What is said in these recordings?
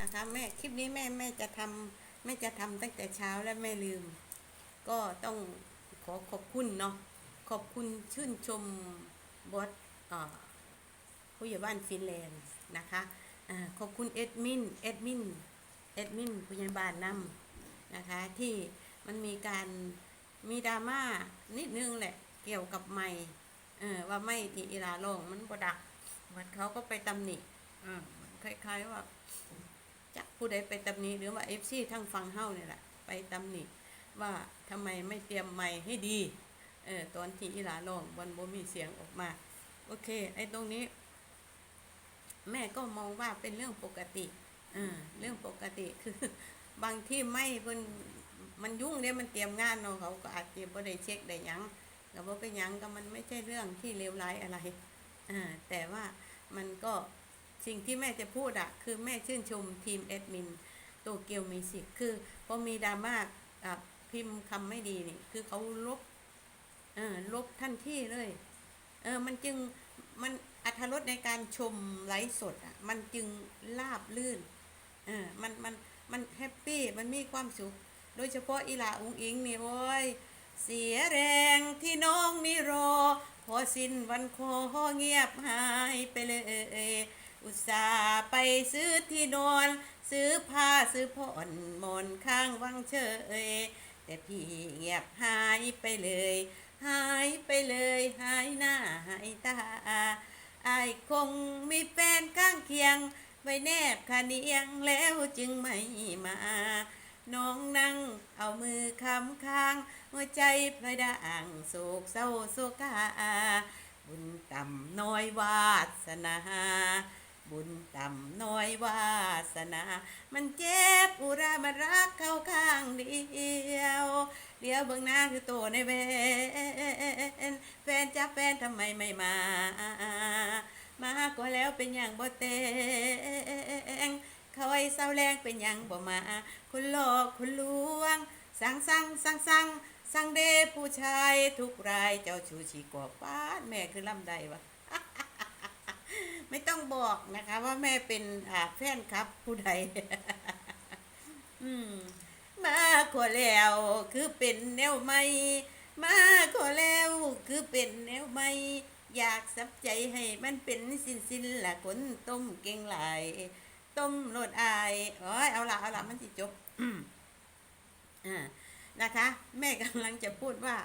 นะคะแม่คลิปนี้แม่แม่จะทำแม่จะทำตั้งแต่เช้าและแม่ลืม ก็ต้องขอขอบคุณเนาะขอบคุณชื่นชมบอสอ่อผู้ใหญ่บ้านฟินแลนด์นะคะอาขอบคุณเอดมินเอดมินเอดมินผู้ใหญ่บ้านนำนะคะที่มันมีการมีดราม่านิดนึงแหละเกี่ยวกับไม่เออว่าไม่ที่อีลาลงมันบดักมันเขาก็ไปตำหนิอ่าคล้ายๆว่า จักผู้ใดไปตำหนิหรือว่าเอฟซีทั้งฟังเฮ้าเนี่ยแหละไปตำหนิว่าทำไมไม่เตรียมไม้ให้ดีเออตอนที่อีหลาร้องบนบ่มีเสียงออกมา โอเค ไอ้ตรงนี้ แม่ก็มองว่าเป็นเรื่องปกติเออเรื่องปกติคือบางที่ไม่เพิ่นมันยุ่งเนี่ยมันเตรียมงานเนาะเขาก็อาจจะบ่ได้เช็คได้ยังก็บ่เป็นหยังก็มันไม่ใช่เรื่องที่เลวร้ายอะไรอ่าแต่ว่ามันก็ สิ่งที่แม่จะพูดอะคือแม่ชื่นชมทีมแอดมินโตเกียวมิสิกคือพอมีดราม่าอะพิมพ์คำไม่ดีนี่ คือเขาลบเออลบทันทีเลย เออ มันจึงมันอัธรสในการชมไลฟ์สดอะ มันจึงลาบลื่น เออ มันมันมันแฮปปี้ มันมีความสุข โดยเฉพาะอีหลาอุงอิงนี่โว้ย เสียแรงที่น้องนี่รอ พอสิ้นวันคอเงียบหายไปเลย อุตส่าห์ไปซื้อที่นอน ซื้อผ้าซื้อผ่อนมอนข้างวังเฉยแต่พี่เงียบหายไปเลย หายไปเลย หายหน้าหายตาไอคงมีแฟนข้างเคียงไว้แนบคาเนียงแล้วจึงไม่มา น้องนั่งเอามือคำค้าง หัวใจพลอยด่างโศกเศร้าโศกาบุญต่ำน้อยวาสนา บุญต่ำน้อยวาสนา มันเจ็บอุรามารักเข้าข้างเดียวเดี๋ยวเบื้องหน้าคือโตในแวนแฟนจ้าแฟนทำไมไม่มา มาก็แล้วเป็นอย่างบ่เตงเขาไอ้เศร้าแรงเป็นอย่างบ่มา คุณหลอกคุณลวง สั่งสั่งสั่งสั่งสั่งเดผู้ชายทุกรายเจ้าชูชีกว่าป้านแม่คือลำใดวะ ไม่ต้องบอกนะคะ ว่าแม่เป็นอาแฟนครับ ผู้ใด อืม มาขอแล้ว คือเป็นแนวใหม่ มาขอแล้ว คือเป็นแนวใหม่ อยากสับใจให้มันเป็นสินสินละคนต้มเก่งหลาย ต้มโลดอายโอ้ยเอาละเอาละมันจะจบอ่านะคะ แม่กำลังจะพูดว่า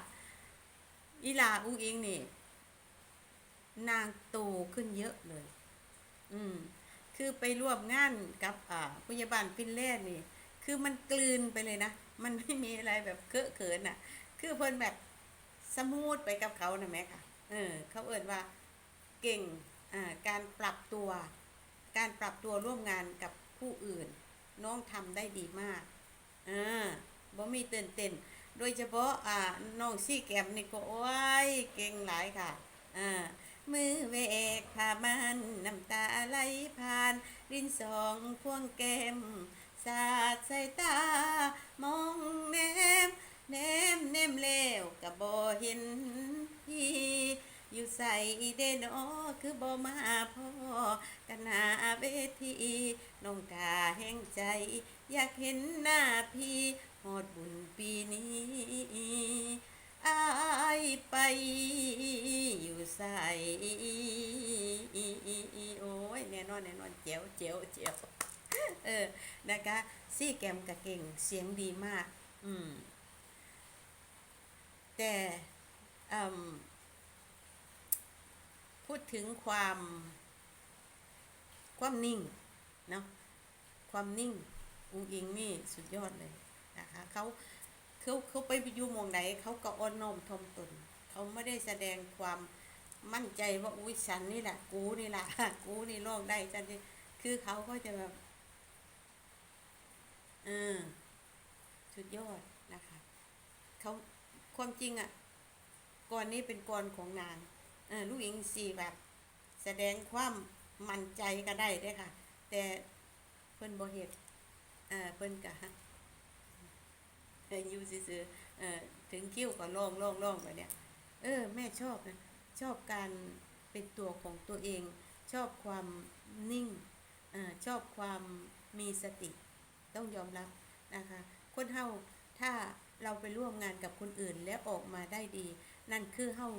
อีลาอุ้งอิงนี่ นางโตขึ้นเยอะเลย อืม คือไปร่วมงานกับอ่าพยาบาลฟินแลนด์นี่ คือมันกลืนไปเลยนะ มันไม่มีอะไรแบบเคอะเขินอะ คือเพิ่นแบบสมูทไปกับเขานะแม่ค่ะ เออ เขาเอ่นว่าเก่ง อ่า การปรับตัว การปรับตัวร่วมงานกับผู้อื่น น้องทำได้ดีมากอ่าบ่มีเต้นเต้นโดยเฉพาะอ่าน้องซี่แกมนี่ก็โอ้ยเก่งหลายค่ะอ่า มือเวกพามันน้ำตาไหลผ่าน รินสองพวงแก้มสาดใส่ตา มองแนมแนมแนมแล้วกับบ่เห็นพี่อยู่ใส่เดนอคือบ่มาพ่อกันหาเวทีน้องกาแห่งใจ อยากเห็นหน้าพี่หอดบุญปีนี้ อายไปอยู่ใส่โอ้ยแน่นอนแน่นอนเจ๋วเจ๋วเจ๋วเออนะคะซี่แกมกับเก่งเสียงดีมาก อืม แต่อืมพูดถึงความความนิ่งเนาะความนิ่งอุงอิงนี่สุดยอดเลยนะคะเขา เขาเขาไปอยู่มองไหนเขาก็อ่อนน้อมถ่อมตน เขาไม่ได้แสดงความมั่นใจว่าอุ้ยฉันนี่แหละกูนี่แหละกูนี่โลกได้ฉันนี่คือเขาก็จะแบบเออสุดยอดนะคะเขาความจริงอะ่ะก่อนนี้เป็นก่อนของนางเออลูกหญิงสี่แบบ แสดงความมั่นใจก็ได้ด้ค่ะ แต่เพิ่นบ่เฮ็ดเออเพิ่นกะ อออยู่ซื่อๆเออถึงคิ้วก็ล่งล่งล่งไปเนี่ย เออ แม่ชอบนะชอบการเป็นตัวของตัวเอง ชอบความนิ่งเออชอบความมีสติ ต้องยอมรับนะคะ คนเฮาถ้าเราไปร่วมงานกับคนอื่นแล้วออกมาได้ดี นั่นคือเฮา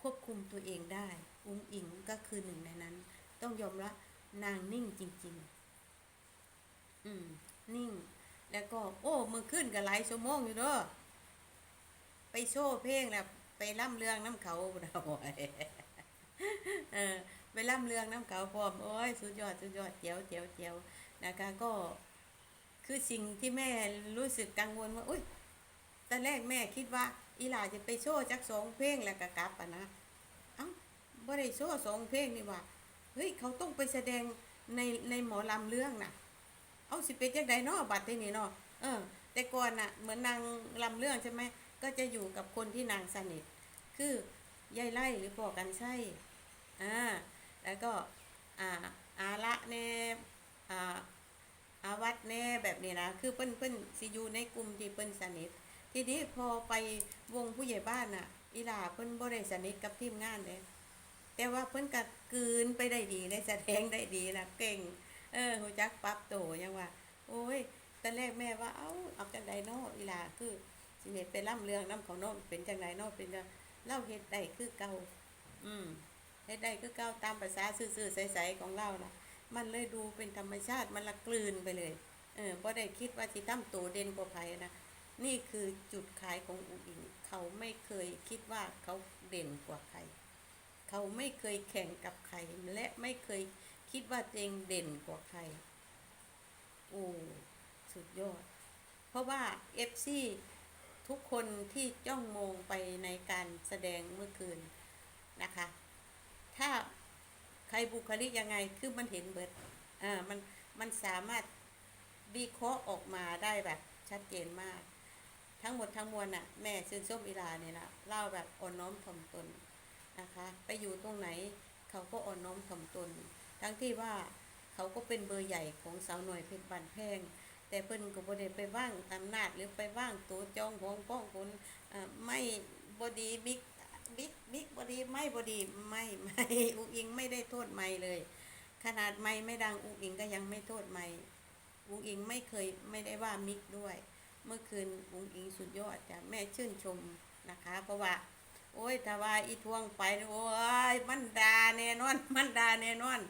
ควบคุมตัวเองได้ อุ้งอิงก็คือหนึ่งในนั้น ต้องยอมรับนางนิ่งจริง ๆ อืม นิ่ง แล้วก็ โอ้มือขึ้นกับหลายชั่วโมงอยู่เด้อไปโชว์เพลงแล้วไปล่ำเรื่องน้ำเขาเราเออไปล่ำเรื่องน้ำเขาพร้อมโอ้ยสุดยอดสุดยอดเจียวเจียวเจียวนะคะก็คือสิ่งที่แม่รู้สึกกังวลว่า อุ้ยตอนแรกแม่คิดว่า อีหลาจะไปโชว์จักสองเพลงแล้วก็กลับอะนะ เอ้าบ่ได้โชว์สองเพลงนี่ว่า เฮ้ย เขาต้องไปแสดงในในหมอลำเรื่องน่ะ เอาสิเป็นจังไดเนาะบัดที่นี้เนาะเออ แต่ก่อนน่ะ เหมือนนางลำเรื่องใช่ไหมก็จะอยู่กับคนที่นางสนิท คือยายไล่หรือพ่อกันใช่อ่าแล้วก็อ่าอาละแน่อ่าอาวัดแน่แบบนี้นะคือเปิ้นเปิ้นสิอยู่ในกลุ่มที่เปิ้นสนิท ทีนี้พอไปวงผู้ใหญ่บ้านน่ะ อีหลาเพิ่นบ่ได้สนิทกับทีมงานเลยแต่ว่าเพิ่นก็กืนไปได้ดีได้แสดงได้ดีนะเก่ง เออหูจักปรับโตวยังว่า โอ้ยตอนแรกแม่ว่า เอ้าเอาจังไดเนอีลาคือสิเฮ็ดไปล่ำเรื่องน้ำของโน้นเป็นจังไดเนเป็นจังเล่าเฮ็ดได้คือเก่า อืมเฮ็ดได้คือเก่าตามภาษาซื่อๆใสๆของเราล่ะ มันเลยดูเป็นธรรมชาติมันละกลืนไปเลย เออบ่ได้คิดว่าสิทำตัวเด่นกว่าไผนะนี่คือจุดขายของอุ๋งอิงเขาไม่เคยคิดว่าเขาเด่นกว่าใคร เขาไม่เคยแข่งกับใครและไม่เคย คิดว่าตัวเองเด่นกว่าใคร โอ้สุดยอด เพราะว่าเอฟซีทุกคนที่จ้องมองไปในการแสดงเมื่อคืนนะคะ ถ้าใครบุคลิกยังไงคือมันเห็นเบิดอ่ามันมันสามารถวิเคราะห์ออกมาได้แบบชัดเจนมาก ทั้งหมดทั้งมวลน่ะ แม่ชื่นชมอีลาเนี่ยนะเล่าแบบอ่อนน้อมถ่อมตนนะคะ ไปอยู่ตรงไหนเขาก็อ่อนน้อมถ่อมตน ทั้งที่ว่าเขาก็เป็นเบอร์ใหญ่ของสาวหน่อยเพชรบันแพง แต่เพิ่นก็บ่ได้ไปว่างอำนาจหรือไปว่างตัวจองของป้องคนไม่บดีบิ๊กบิ๊กบิ๊กบดีไม่บดีไม่ไม่อุกอิงไม่ได้โทษไม่เลย ขนาดไม่ไม่ดังอุกอิงก็ยังไม่โทษไม่อุกอิงไม่เคยไม่ได้ว่ามิกด้วย เมื่อคืนอุกอิงสุดยอดจ้ะแม่ชื่นชมนะคะ เพราะว่า โอ้ยถ้าว่าอีทวงไปโอ้ยมันดาแน่นอน มันดาแน่นอน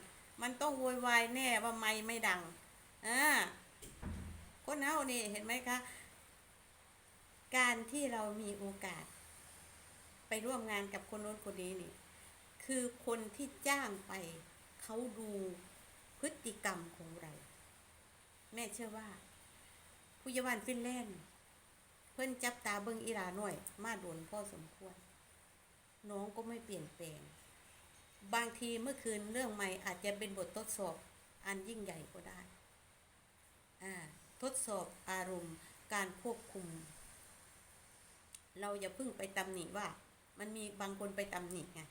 มันต้องโวยวายแน่ว่าไม่ไม่ดังอ่าคนเฮานี่เห็นไหมคะ การที่เรามีโอกาส ไปร่วมงานกับคนโน้นคนนี้นี่ คือคนที่จ้างไป เขาดูพฤติกรรมของเรา แม่เชื่อว่าผู้ยาวันฟินแลนด์เพิ่นจับตาเบิงอีลาหน่อย มาโดนพ่อสมควร น้องก็ไม่เปลี่ยนแปลง บางทีเมื่อคืนเรื่องใหม่อาจจะเป็นบททดสอบอันยิ่งใหญ่ก็ได้ทดสอบอารมณ์การควบคุม เราอย่าเพิ่งไปตำหนิว่า มันมีบางคนไปตำหนิไง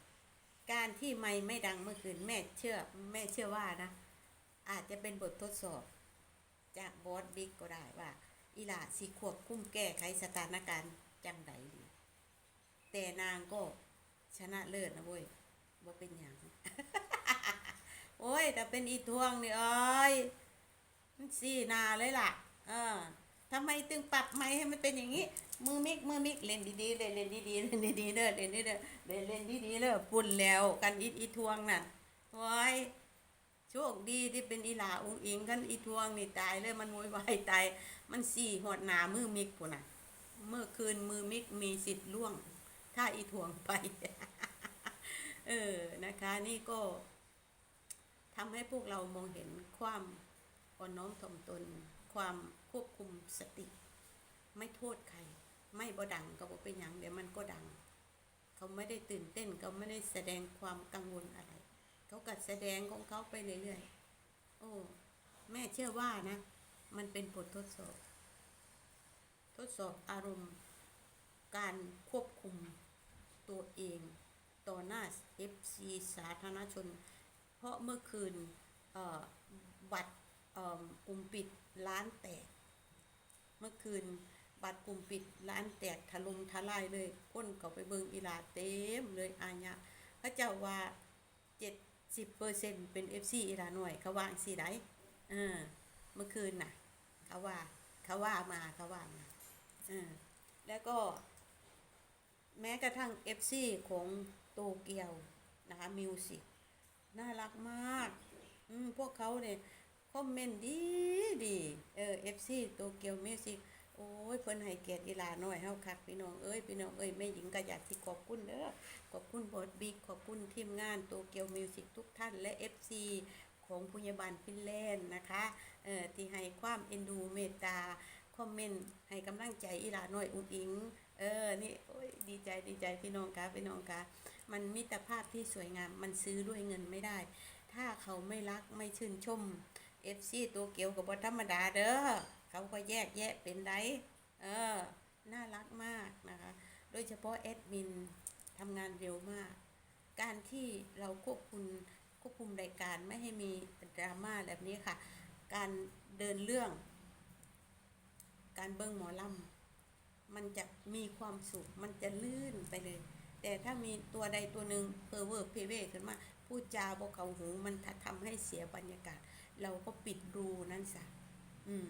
การที่ไม่ไม่ดังเมื่อคืนแม่เชื่อแม่เชื่อว่านะ อาจจะเป็นบททดสอบ จากบอสบิ๊กก็ได้ว่าอีหลาสิควบคุ้มแก้ไขสถานการณ์จังใดดี แต่นางก็ชนะเลิศนะเว้ย ว่าเป็นอย่างโอ้ยแต่เป็นอีทวงนี่เอ้ยมันสี่นาเลยล่ะ เออทำไมตึงปรับไม่ให้มันเป็นอย่างนี้ มือมิกมือมิกเล่นดีๆเลยเล่นดีๆเล่นดีๆเด้อเล่นดีๆเด้อเล่นเล่นดีๆเด้อปุ่นแล้วกันอีอีทวงน่ะโอ้ยโชคดีที่เป็นอีหลาองอิงกันอีทวงนี่ตายเลยมันโวยวายตายมันสี่หดหนามือมิกปุ่นน่ะ เมื่อคืนมือมิกมีสิทธิ์ล่วง ถ้าอีทวงไป เออนะคะนี่ก็ทำให้พวกเรามองเห็นความอ่อนน้อมถ่อมตน ความควบคุมสติ ไม่โทษใคร ไม่บ่ดังก็บ่เป็นหยังเดี๋ยวมันก็ดัง เขาไม่ได้ตื่นเต้นเขาไม่ได้แสดงความกังวลอะไร เขากัดแสดงของเขาไปเรื่อยๆโอ้แม่เชื่อว่านะ มันเป็นบททดสอบ ทดสอบอารมณ์ การควบคุมตัวเอง ต่อหน้า FC สาธารณชน เพราะเมื่อคืนบัตรกลุ่มปิดร้านแตก เมื่อคืนบัตรกลุ่มปิดร้านแตกถล่มทลายเลยคนเขาไปเบิงอีลาเต็มเลยอาญะพระเจ้าว่าเจ็ดสิบเปอร์เซ็นเป็นเอฟซีอีลาหน่อยเขาวางสีไดเออเมื่อคืนน่ะเขาว่าเขาว่ามาเขาว่ามาเออแล้วก็แม้กระทั่ง FC ของ โตเกียวนะคะมิวสิกน่ารักมากอืมพวกเขาเนี่ยคอมเมนต์ดีดีเออ FC โตเกียวมิวสิกโอ้ยเพิ่นให้เกียรติอีหลาน้อยเฮาคักพี่น้องเอ้ยพี่น้องเอ้ยแม่หญิงก็อยากสิขอบคุณเด้อขอบคุณบอสบิ๊กขอบคุณทีมงานโตเกียวมิวสิกทุกท่านและ FC ของพยาบาลฟินแลนด์นะคะเอ่อที่ให้ความเอ็นดูเมตตาคอมเมนต์ให้กำลังใจอีลาน้อยอุ้งอิง เออ นี่โอ้ยดีใจดีใจพี่น้องคะพี่น้องคะมันมิตรภาพที่สวยงาม มันซื้อด้วยเงินไม่ได้ ถ้าเขาไม่รักไม่ชื่นชม FC ตัวเกียวกับบธรรมดาเด้อเขาก็แยกแยะเป็นไดเออ น่ารักมากนะคะ โดยเฉพาะแอดมินทำงานเร็วมาก การที่เราควบคุมควบคุมรายการไม่ให้มีดราม่าแบบนี้ค่ะ การเดินเรื่อง การเบิ้งหมอลำ มันจะมีความสุข มันจะลื่นไปเลย แต่ถ้ามีตัวใดตัวหนึ่งเพอเวอร์เพเวขึ้นมาพูดจาบอกเขาหูมันทำให้เสียบรรยากาศ เราก็ปิดรูนั่นซะอืม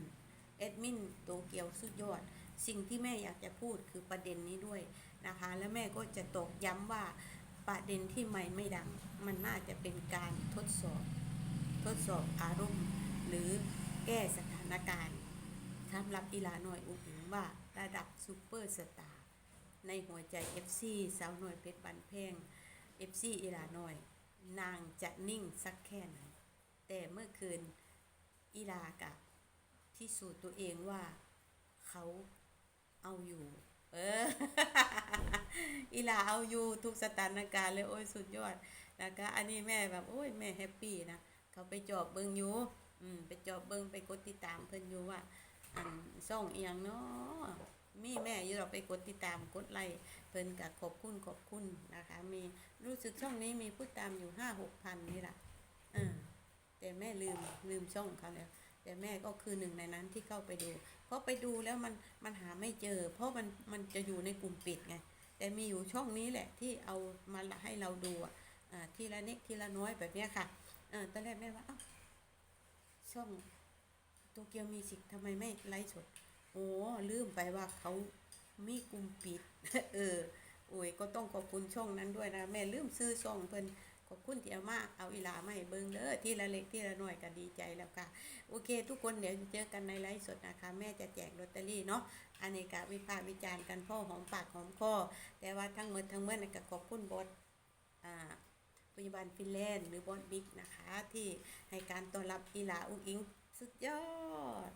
แอดมินโตเกียวสุดยอด สิ่งที่แม่อยากจะพูดคือประเด็นนี้ด้วยนะคะ และแม่ก็จะตกย้ำว่าประเด็นที่ไม่ไม่ดัง มันน่าจะเป็นการทดสอบ ทดสอบอารมณ์ หรือแก้สถานการณ์สำหรับอีหลาหน่อยอุกอิงว่า ระดับซูเปอร์สตาร์ในหัวใจ FC สาวหน่อยเพชรบันเพง FC อีลาหน่อย นางจะนิ่งสักแค่ไหน แต่เมื่อคืนอีลากับที่สูตรตัวเองว่าเขาเอาอยู่ เออ อีลาเอาอยู่ทุกสถานการณ์เลย โอ้ยสุดยอดนะคะอันนี้แม่แบบ โอ้ยแม่แฮปปี้นะ เขาไปจอบเบิงอยู่ อืม ไปจอบเบิงไปกดติดตามเพิ่นอยู่ว่า อันซ่องเอียงเนาะมีแม่อยู่เราไปกดติดตามกดไลค์เพิ่นก็ขอบคุณขอบคุณนะคะ มีรู้สึกช่องนี้มีผู้ตามอยู่ห้าหกพันนี่แหละเออแต่แม่ลืมลืมช่องเขาแล้วแต่แม่ก็คือหนึ่งในนั้นที่เข้าไปดู เพราะไปดูแล้วมันมันหาไม่เจอ เพราะมันมันจะอยู่ในกลุ่มปิดไงแต่มีอยู่ช่องนี้แหละที่เอามาให้เราดูอะอ่าทีละเน็กทีละน้อยแบบเนี้ยค่ะเออตอนแรกแม่ว่าเอ้าช่อง โตเกียวมีสิกทำไมไม่ไลฟ์สด โอ้ลืมไปว่าเขามีกลุ่มปิด เออ โอ้ยก็ต้องขอบคุณช่องนั้นด้วยนะ แม่ลืมซื้อช่องเพิ่นขอบคุณที่เอามาเอาอีหลามาให้เบิ่งเด้อที่ละเล็กที่ละน้อยก็ดีใจแล้วค่ะ โอเค ทุกคนเดี๋ยวเจอกันในไลฟ์สดนะคะ แม่จะแจกลอตเตอรี่เนาะอันนี้ก็วิพากษ์วิจารณ์กันพ่อหอมปากหอมคอแต่ว่าทั้งหมดทั้งมวลนี่ก็ขอบคุณบอสอ่าพยาบาลฟินแลนด์หรือบอสบิ๊กนะคะ ที่ให้การต้อนรับอีหลาอุ้งอิง สุดยอด